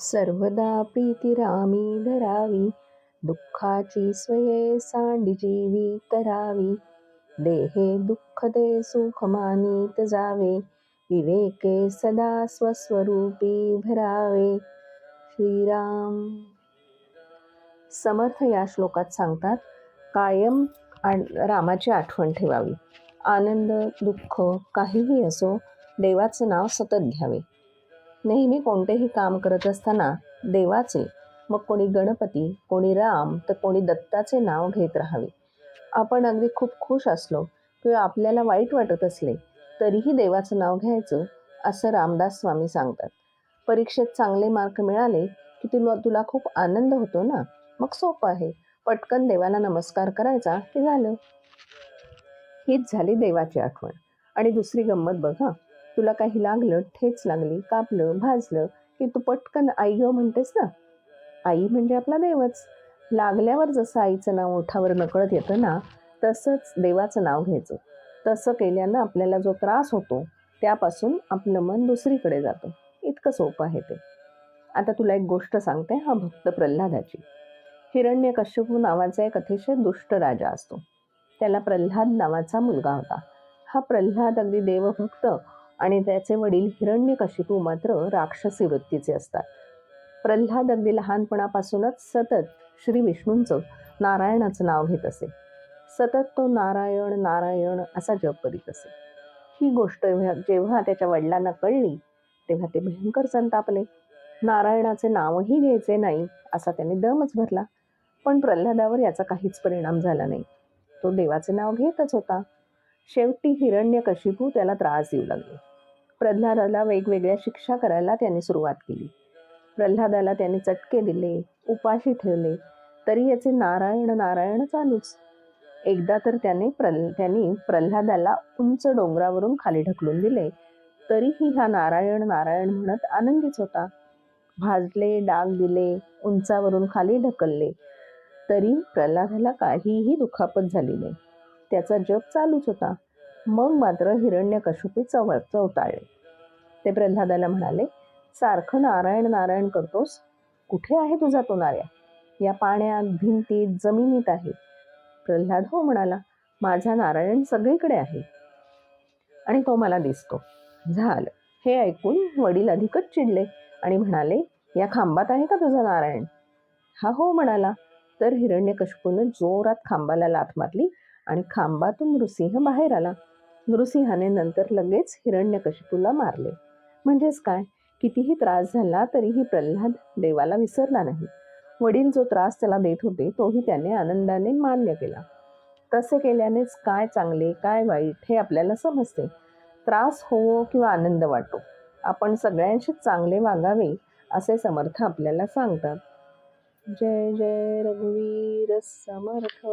सर्वदा प्रीतिरामी धरावी दुःखाची स्वये सांडजीवी करावी देहे दुःख दे सुख मानित जावे विवेके सदा स्वस्वरूपी भरावे. श्रीराम. समर्थ या श्लोकात सांगतात कायम रामाची आठवण ठेवावी. आनंद दुःख काहीही असो देवाचं नाव सतत घ्यावे. नेहमी कोणतेही काम करत असताना देवाचे मग कोणी गणपती कोणी राम तर कोणी दत्ताचे नाव घेत राहावे. आपण अगदी खूप खुश असलो किंवा आपल्याला वाईट वाटत असले तरीही देवाचं नाव घ्यायचं असं रामदास स्वामी सांगतात. परीक्षेत चांगले मार्क मिळाले की तुला तुला खूप आनंद होतो ना? मग सोपं आहे. पटकन देवाला नमस्कार करायचा की झालं? हीच झाली देवाची आठवण. आणि दुसरी गंमत बघा. तुला काही लागलं ठेच लागली कापलं भाजलं की तू पटकन आई ग म्हणतेस ना? आई म्हणजे आपला देवच. लागल्यावर जसं आईचं नाव ओठावर नकळत येतं ना तसंच देवाचं नाव घ्यायचं. तसं केल्यानं आपल्याला जो त्रास होतो त्यापासून आपलं मन दुसरीकडे जातं. इतकं सोपं आहे ते. आता तुला एक गोष्ट सांगते हा भक्त प्रल्हादाची. हिरण्यकश्यपू नावाचा एक अतिशय दुष्ट राजा असतो. त्याला प्रल्हाद नावाचा मुलगा होता. हा प्रल्हाद अगदी देवभक्त आणि त्याचे वडील हिरण्यकशिपू मात्र राक्षसी वृत्तीचे असतात. प्रल्हाद अगदी लहानपणापासूनच सतत श्री विष्णूंचं नारायणाचं नाव घेत असे. सतत तो नारायण नारायण असा जप करीत असे. ही गोष्ट जेव्हा त्याच्या वडिलांना कळली तेव्हा ते भयंकर संतापले. नारायणाचे नावही घ्यायचे नाही असा त्याने दमच भरला. पण प्रल्हादावर याचा काहीच परिणाम झाला नाही. तो देवाचे नाव घेतच होता. शेवटी हिरण्यकशिपू त्याला त्रास देऊ लागले. प्रल्हादाला वेगवेगळ्या शिक्षा करायला त्याने सुरुवात केली. प्रल्हादाला त्याने चटके दिले उपाशी ठेवले तरी याचे नारायण नारायण चालूच एकदा तर त्याने प्रल त्यांनी प्रल्हादाला उंच डोंगरावरून खाली ढकलून दिले तरीही हा नारायण नारायण म्हणत आनंदीच होता. भाजले डाग दिले उंचावरून खाली ढकलले तरी प्रल्हादाला काहीही दुखापत झाली नाही. त्याचा जप चालूच होता. मग मात्र हिरण्यकशुपी चव चवताळले ते प्रल्हादाला म्हणाले सारखं नारायण नारायण करतोस? कुठे आहे तुझा तो नार्या या पाण्यात भिंतीत जमिनीत आहे. प्रल्हाद हो म्हणाला माझा नारायण सगळीकडे आहे. आणि तो मला दिसतो. झालं. हे ऐकून वडील अधिकच चिडले आणि म्हणाले या खांबात आहे का तुझा नारायण? हा हो म्हणाला. तर हिरण्यकशिपूने जोरात खांबाला लाथ मारली आणि खांबातून नृसिंह बाहेर आला. नृसिंहाने नंतर लगेच हिरण्यकशिपूला मारले. म्हणजेच काय? कितीही त्रास झाला तरीही प्रल्हाद देवाला विसरला नाही. वडील जो त्रास त्याला देत होते तोही त्याने आनंदाने मान्य केला. तसे केल्यानेच काय चांगले काय वाईट हे आपल्याला समजते. त्रास होवो किंवा आनंद वाटो आपण सगळ्यांशी चांगले वागावे असे समर्थ आपल्याला सांगतात. जय जय रघुवीर समर्थ.